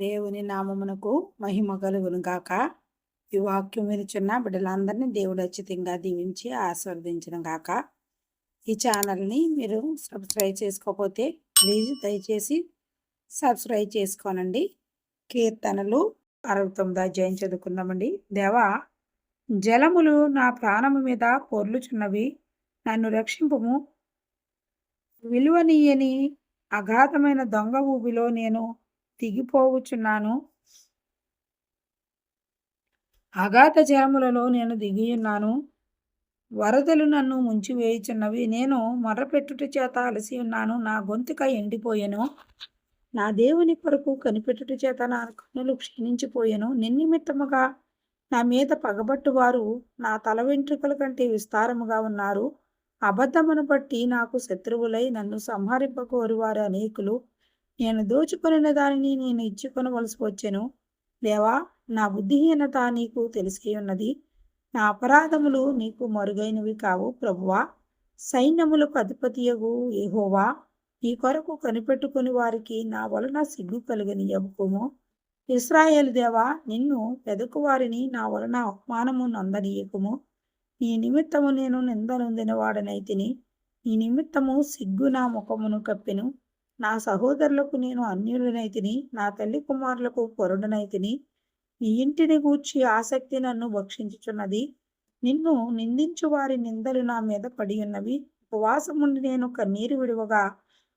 దేవుని నామమునకు మహిమ కలుగును గాక. ఈ వాక్యం వినిచున్న బిడ్డలందరినీ దేవుడు అచ్చితంగా దీవించి ఆస్వాదించడం గాక. ఈ ఛానల్ని మీరు సబ్స్క్రైబ్ చేసుకోకపోతే ప్లీజ్ దయచేసి సబ్స్క్రైబ్ చేసుకోనండి. కీర్తనలు అరవై తొమ్మిది అధ్యాయం చదువుకుందామండి. దేవా జలములు నా ప్రాణము మీద పొర్లుచున్నవి నన్ను రక్షింపము. విలువనీయని అగాధమైన దొంగ ఊబిలో నేను దిగిపోవచ్చున్నాను అగాధ జలములలో నేను దిగియున్నాను. వరదలు నన్ను ముంచివేయుచున్నవి. నేను మర్రపెట్టుట చేత అలసి ఉన్నాను. నా గొంతుక ఎండిపోయాను. నా దేవుని కొరకు కనిపెట్టుట చేత నా కన్నులు క్షీణించిపోయాను. నిన్నిమిత్తముగా నా మీద పగబట్టువారు నా తల వెంట్రుకల కంటే విస్తారముగా ఉన్నారు. అబద్ధమును బట్టి నాకు శత్రువులై నన్ను సంహరింపకోరు వారు అనేకులు. నేను దోచుకొనిన దానిని నేను ఇచ్చుకొనవలసి వచ్చెను దేవా నా బుద్ధిహీనత నీకు తెలిసి ఉన్నది. నా అపరాధములు నీకు మరుగైనవి కావు ప్రభువా. సైన్యములకు అధిపతియగు ఏహోవా నీ కొరకు కనిపెట్టుకుని వారికి నా వలన సిగ్గు కలిగని యబ్బుము ఇస్రాయేల్ దేవా నిన్ను పెదకు వారిని నా వలన అవమానము నందనీయకుము. నీ నిమిత్తము నేను నిందనొందిన వాడనైతిని నీ నిమిత్తము సిగ్గు నా ముఖమును కప్పెను. నా సహోదరులకు నేను అన్యులనైతిని నా తల్లి కుమారులకు పొరుడనైతిని నీ ఇంటిని గూర్చి ఆసక్తి నన్ను భక్షించుచున్నది. నిన్ను నిందించు వారి నిందలు నా మీద పడి ఉన్నవి ఉపవాసముండి నేను కన్నీరు విడువగా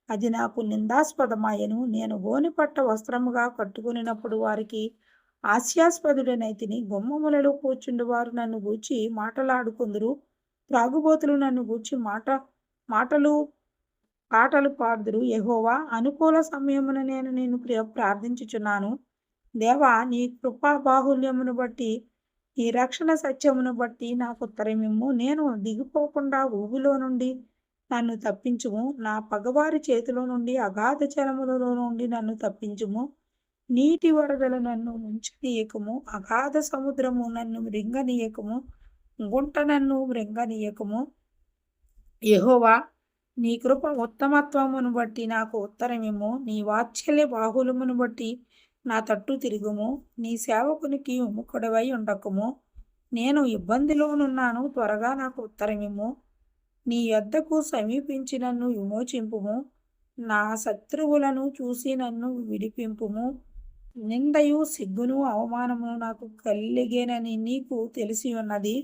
అది నాకు నిందాస్పదమాయను. నేను గోనిపట్ట వస్త్రముగా కట్టుకునినప్పుడు వారికి హాస్యాస్పదుడనైతిని. గుమ్మములలో కూర్చుండు వారు నన్ను గూర్చి మాటలాడుకుందరు. త్రాగుబోతులు నన్ను గూర్చి మాట మాటలు పాటలు పాడుదురు యహోవా అనుకూల సమయమున నేను నేను ప్రార్థించుచున్నాను. దేవా నీ కృపా బాహుల్యమును బట్టి నీ రక్షణ సత్యమును బట్టి నాకు ఉత్తరమిమ్ము. నేను దిగిపోకుండా ఊబిలో నుండి నన్ను తప్పించుము. నా పగవారి చేతిలో నుండి అగాధ జలములలో నుండి నన్ను తప్పించుము. నీటి వరదలు నన్ను ముంచనీయకము అగాధ సముద్రము నన్ను మృంగనీయకము. గుంట నన్ను మృంగనీయకము. యహోవా నీ కృప ఉత్తమత్వమును బట్టి నాకు ఉత్తరమేమో. నీ వాత్సల్య బాహులమును బట్టి నా తట్టు తిరుగుము. నీ సేవకునికి ఉమ్ముకుడవై ఉండకము. నేను ఇబ్బందిలోనున్నాను. త్వరగా నాకు ఉత్తరమేమో నీ యొద్దకు సమీపించి నన్ను విమోచింపుము. నా శత్రువులను చూసి నన్ను విడిపింపుము. నిందయు సిగ్గును అవమానము నాకు కలిగేనని నీకు తెలిసి ఉన్నది.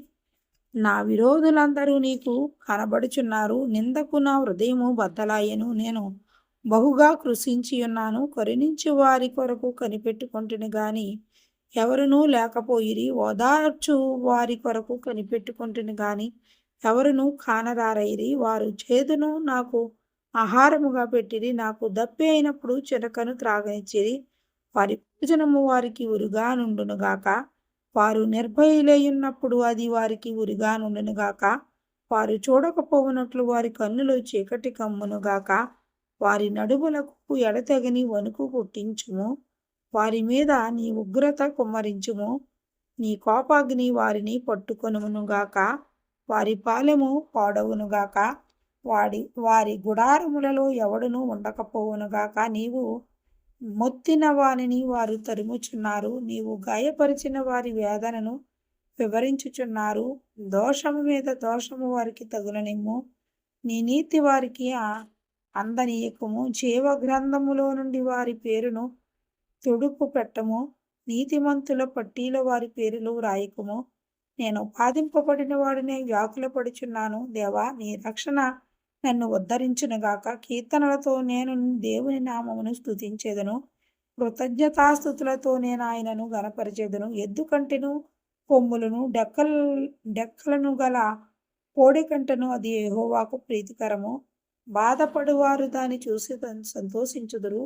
నా విరోధులందరూ నీకు కనబడుచున్నారు. నిందకు నా హృదయము బద్దలాయను. నేను బహుగా కృషించి ఉన్నాను. కరుణించి వారి కొరకు కనిపెట్టుకుంటుని గాని ఎవరునూ లేకపోయిరి. ఓదార్చు వారి కొరకు కనిపెట్టుకుంటుని గాని ఎవరునూ కానరారైరి. వారు చేదును నాకు ఆహారముగా పెట్టిరి. నాకు దప్పి అయినప్పుడు చిరకను త్రాగనిచ్చిరి. వారి భోజనము వారికి ఉరుగా నుండునుగాక వారు నిర్భయులయ్యున్నప్పుడు అది వారికి ఉరిగా నుండునుగాక వారు చూడకపోవునట్లు వారి కన్నులు చీకటి కమ్మునుగాక వారి నడుములకు ఎడతెగని వణుకు పుట్టించుము. వారి మీద నీ ఉగ్రత కుమ్మరించుము. నీ కోపాగ్ని వారిని పట్టుకొనుగాక వారి పాలెము పాడవునుగాక వాడి వారి గుడారములలో ఎవడునూ ఉండకపోవునుగాక నీవు మొత్తిన వారిని వారు తరుముచున్నారు. నీవు గాయపరిచిన వారి వేదనను వివరించుచున్నారు. దోషము మీద దోషము వారికి తగులనిమ్ము. నీ నీతి వారికి అందనీయకము. జీవ గ్రంథములో నుండి వారి పేరును తుడుపు పెట్టము. నీతిమంతుల పట్టీలో వారి పేరులు రాయకము. నేను బాధింపబడిన వాడినే వ్యాకుల పడుచున్నాను దేవా నీ రక్షణ నన్ను ఉద్ధరించునుగాక కీర్తనలతో నేను దేవుని నామమును స్థుతించేదను కృతజ్ఞతాస్థుతులతో నేను ఆయనను గనపరిచేదను ఎద్దుకంటెను కొమ్ములను డెక్కల్ డెక్కలను గల కోడి కంటను అది ఎహోవాకు ప్రీతికరము. బాధపడువారు దాన్ని చూసి సంతోషించుదురు.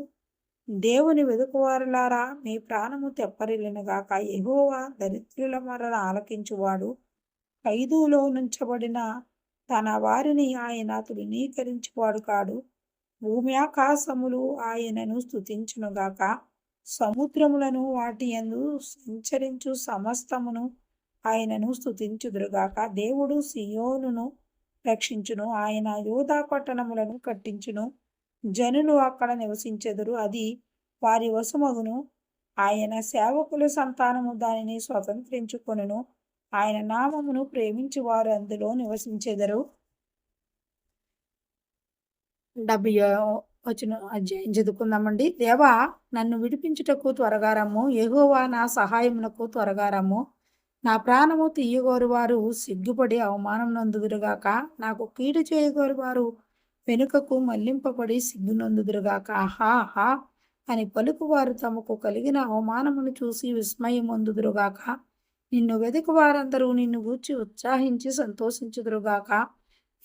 దేవుని వెదుకువారులారా మీ ప్రాణము తెప్పరిల్లినగాక ఎహోవా దరిద్రుల మరణ ఆలకించువాడు. ఐదులో నుంచబడిన తన వారిని ఆయన తృణీకరించువాడు కాడు. భూమి ఆకాశములు ఆయనను స్థుతించునుగాక సముద్రములను వాటి ఎందు సంచరించు సమస్తమును ఆయనను స్థుతించుదురుగాక దేవుడు సియోనును రక్షించును. ఆయన యోధా పట్టణములను కట్టించును. జనులు అక్కడ నివసించెదరు. అది వారి వశమగును. ఆయన సేవకుల సంతానము దానిని స్వతంత్రించుకొనును. ఆయన నామమును ప్రేమించి వారు అందులో నివసించెదరు. డెబ్బై వచ్చిన అధ్యాయం చదువుకుందామండి. దేవా నన్ను విడిపించుటకు త్వరగా రమ్ము. ఎగోవా నా సహాయమునకు త్వరగా రమ్ము. నా ప్రాణము తీయగోరు వారు సిగ్గుపడి అవమానం నందుదురుగాక. నాకు కీడు చేయగోరు వారు వెనుకకు మళ్ళింపబడి సిగ్గు నందుదురుగాక. హా హా అని పలుకువారు తమకు కలిగిన అవమానమును చూసి విస్మయం విస్మయమొందుదురుగాక. నిన్ను వెదుకు వారందరూ నిన్ను గూర్చి ఉత్సాహించి సంతోషించుదురుగాక.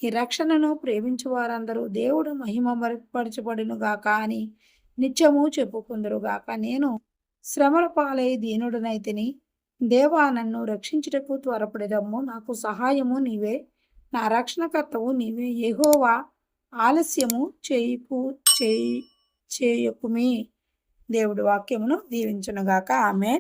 ఈ రక్షణను ప్రేమించు వారందరూ దేవుడు మహిమ మరుపరచబడినుగాక అని నిత్యము చెప్పుకుందరుగాక. నేను శ్రమల పాలై దీనుడనైతిని. దేవా నన్ను రక్షించుటకు త్వరపడదమ్ము. నాకు సహాయము నీవే. నా రక్షణకర్తవు నీవే. ఎహోవా ఆలస్యము చేయుకు చేయి చేయకుమి. దేవుడి వాక్యమును దీవించునుగాక. ఆమె